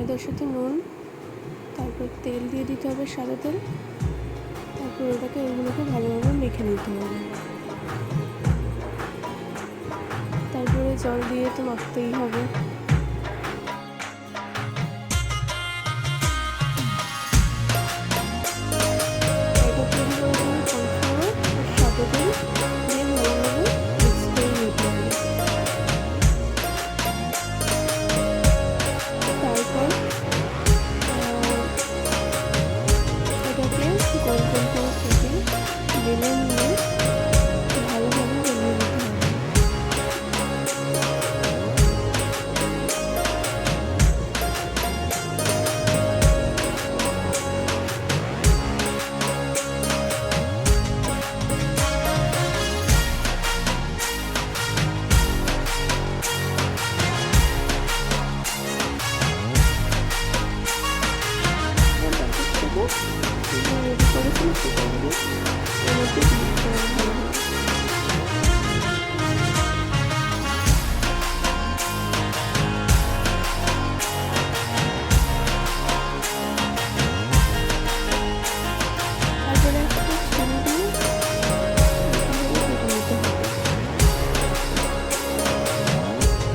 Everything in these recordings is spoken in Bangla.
ময়দার সাথে নুন, তারপর তেল দিয়ে দিতে হবে সাদা তেল, তারপর ওটাকে ওগুলোকে ভালোভাবে মেখে নিতে হবে। তারপরে জল দিয়ে তো মাখতেই হবে। রেডি করেছিল সেটা দিয়ে এর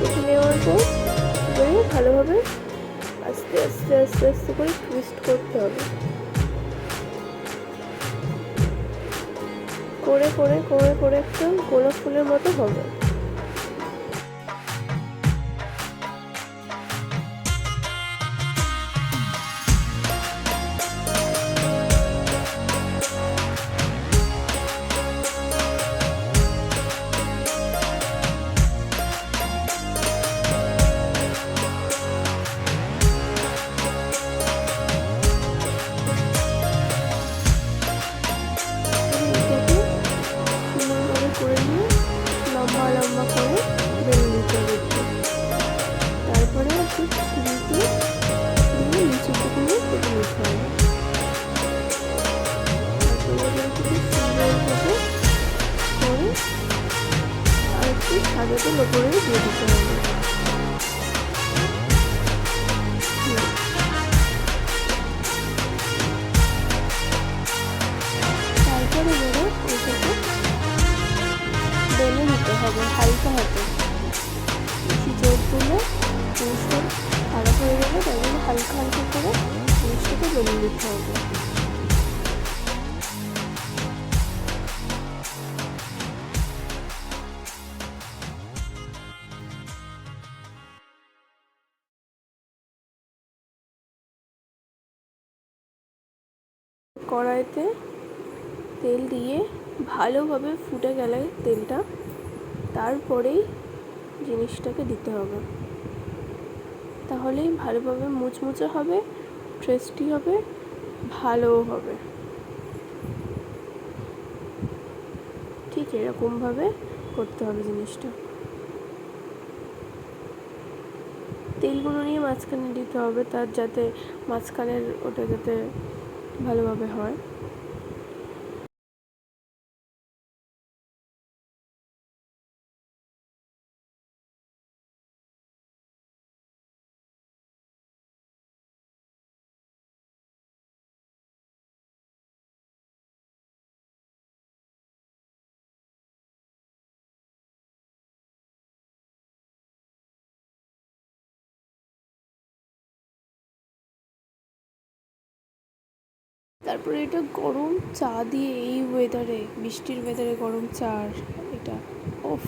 কেটে নেওয়ার ভালোভাবে আস্তে আস্তে আস্তে করে টুইস্ট করতে হবে। করে করে করে করে একটা গোলাপ ফুলের মতো হবে। সাদা তেল ওপরে দিয়ে দিতে হবে। তারপরে এবারে ওইটাকে বেলে নিতে হবে হালকা হাতে জিনিসটা খারাপ হয়ে যাবে তাই হালকা হালকা করে জিনিসটাকে বেলে নিতে হবে। কড়াইতে তেল দিয়ে ভালোভাবে ফুটে গেলে তেলটা, তারপরেই জিনিসটাকে দিতে হবে। তাহলেই ভালোভাবে মুচমুচে হবে টেস্টি হবে, ভালোও হবে। ঠিক এরকমভাবে করতে হবে জিনিসটা। তেলগুলো নিয়ে মাঝখানে দিতে হবে তার যাতে মাঝখানের ওটা যাতে ভালোভাবে হয়। তারপরে এটা গরম চা দিয়ে এই ওয়েদারে বৃষ্টির ওয়েদারে গরম চা এটা ওফ